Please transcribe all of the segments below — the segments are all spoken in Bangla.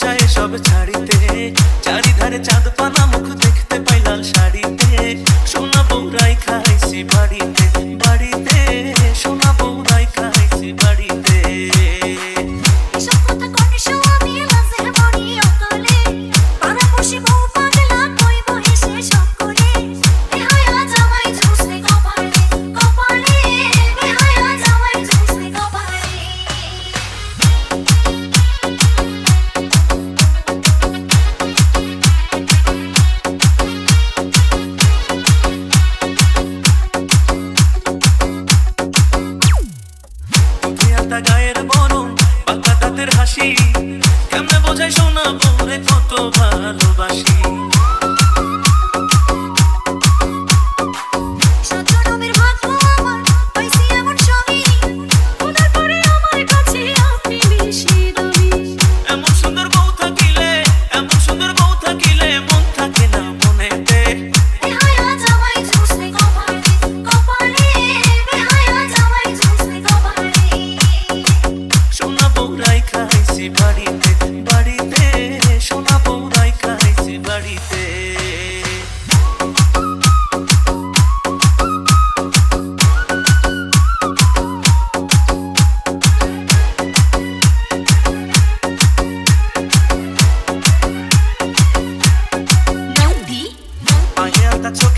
চায় সব ছাড়িতে। চারিধারে চাঁদ পানা মুখ দেখতে পাই লাল শাড়িতে। সোনা বৌরাই খাইছি বাড়িতে। বোঝাই সোনা পরে কত ভালোবাসি।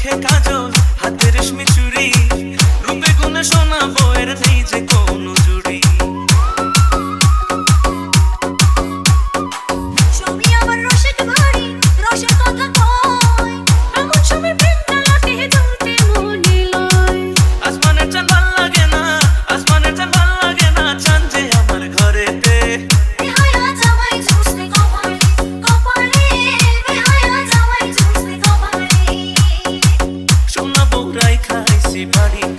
মুখে কাজল হাতে রেশমি চুরি। রূপে গুণে সোনা বইয়ের নেই যে easy money.